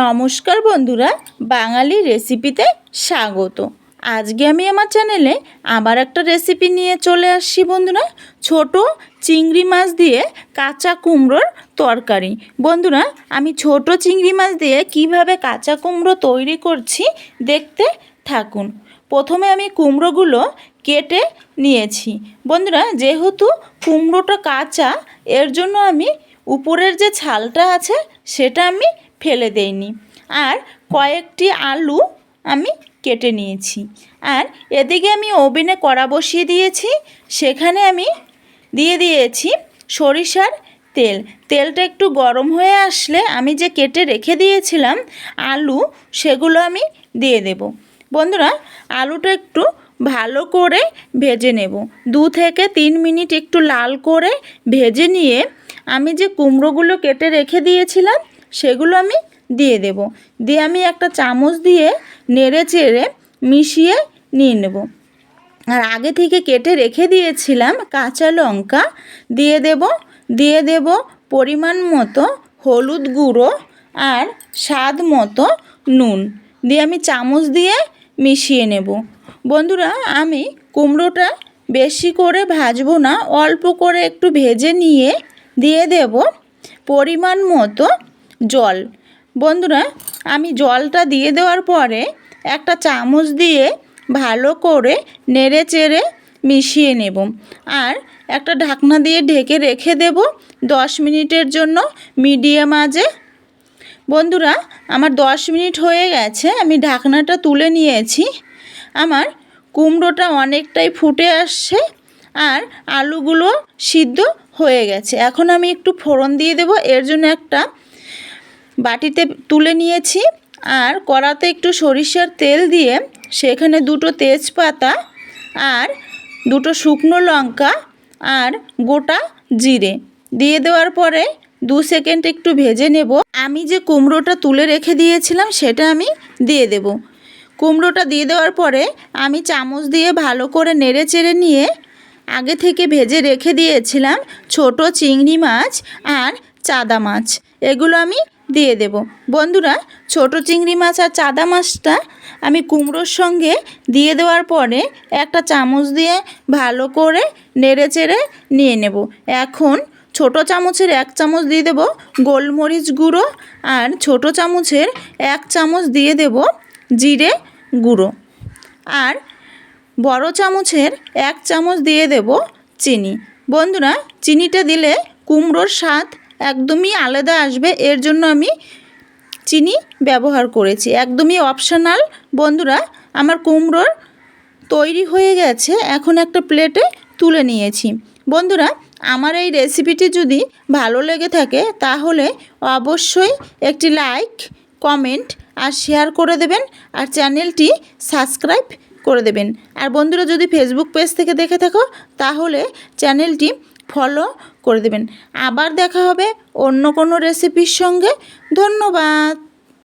নমস্কার বন্ধুরা, বাঙালি রেসিপিতে স্বাগত। আজকে আমি আমার চ্যানেলে আবার একটা রেসিপি নিয়ে চলে আসছি বন্ধুরা, ছোট চিংড়ি মাছ দিয়ে কাঁচা কুমড়োর তরকারি। বন্ধুরা, আমি ছোট চিংড়ি মাছ দিয়ে কীভাবে কাঁচা কুমড়ো তৈরি করছি দেখতে থাকুন। প্রথমে আমি কুমড়োগুলো কেটে নিয়েছি। বন্ধুরা, যেহেতু কুমড়োটা কাঁচা, এর জন্য আমি উপরের যে ছালটা আছে, সেটা আমি ফেলে দেইনি। আর কয়েকটি আলু আমি কেটে নিয়েছি। আর এদিকে আমি ওভেনে কড়া বসিয়ে দিয়েছি, সেখানে আমি দিয়ে দিয়েছি সরিষার তেল। তেলটা একটু গরম হয়ে আসলে আমি যে কেটে রেখে দিয়েছিলাম আলু, সেগুলো আমি দিয়ে দেব। বন্ধুরা, আলুটা একটু ভালো করে ভেজে নেব। দু থেকে তিন মিনিট একটু লাল করে ভেজে নিয়ে আমি যে কুমড়োগুলো কেটে রেখে দিয়েছিলাম সেগুলো আমি দিয়ে দেব। দিয়ে আমি একটা চামচ দিয়ে নেড়ে চেড়ে মিশিয়ে নিয়ে নেব। আর আগে থেকে কেটে রেখে দিয়েছিলাম কাঁচা লঙ্কা। দিয়ে দেব দিয়ে দেব পরিমাণ মতো হলুদ গুঁড়ো আর স্বাদ মতো নুন। দিয়ে আমি চামচ দিয়ে মিশিয়ে নেব। বন্ধুরা, আমি কুমড়োটা বেশি করে ভাজবো না, অল্প করে একটু ভেজে নিয়ে দিয়ে দেব। পরিমাণ মতো জল। বন্ধুরা, আমি জলটা দিয়ে দেওয়ার পরে একটা চামচ দিয়ে ভালো করে নেড়ে চেড়ে মিশিয়ে নেব। আর একটা ঢাকনা দিয়ে ঢেকে রেখে দেব দশ মিনিটের জন্য মিডিয়াম আজে বন্ধুরা, আমার দশ মিনিট হয়ে গেছে, আমি ঢাকনাটা তুলে নিয়েছি। আমার কুমড়োটা অনেকটাই ফুটে আসছে আর আলুগুলো সিদ্ধ হয়ে গেছে। এখন আমি একটু ফোড়ন দিয়ে দেব, এর জন্য একটা বাটিতে তুলে নিয়েছি আর কড়াতে একটু সরিষার তেল দিয়ে সেখানে দুটো তেজপাতা আর দুটো শুকনো লঙ্কা আর গোটা জিরে। দিয়ে দেওয়ার পরে দু সেকেন্ড একটু ভেজে নেব। আমি যে কুমড়োটা তুলে রেখে দিয়েছিলাম সেটা আমি দিয়ে দেব। কুমড়োটা দিয়ে দেওয়ার পরে আমি চামচ দিয়ে ভালো করে নেড়ে চেড়ে নিয়ে আগে থেকে ভেজে রেখে দিয়েছিলাম ছোট চিংড়ি মাছ আর চাদা মাছ। এগুলো আমি দিয়ে দেব। বন্ধুরা, ছোট চিংড়ি মাছ আর চাদা মাছটা আমি কুমড়োর সঙ্গে দিয়ে দেওয়ার পরে একটা চামচ দিয়ে ভালো করে নেড়ে চেড়ে নিয়ে নেব। এখন ছোট চামচের এক চামচ দিয়ে দেব গোলমরিচ গুঁড়ো আর ছোট চামচের এক চামচ দিয়ে দেব জিরে গুঁড়ো। আর বড় চামচের এক চামচ দিয়ে দেব চিনি। বন্ধুরা, চিনিটা দিলে কুমড়োর স্বাদ একদমই আলাদা আসবে। এর জন্য আমি চিনি ব্যবহার করেছি। একদমই অপশনাল বন্ধুরা, আমার কুমড়োর তৈরি হয়ে গেছে। এখন একটা প্লেটে তুলে নিয়েছি। বন্ধুরা, আমার এই রেসিপিটি যদি ভালো লেগে থাকে, তাহলে অবশ্যই একটি লাইক কমেন্ট আর শেয়ার করে দেবেন আর চ্যানেলটি সাবস্ক্রাইব করে দেবেন। আর বন্ধুরা, যদি ফেসবুক পেজ থেকে দেখে থাকো, তাহলে চ্যানেলটি ফলো করে দেবেন। আবার দেখা হবে অন্য কোনো রেসিপির সঙ্গে। ধন্যবাদ।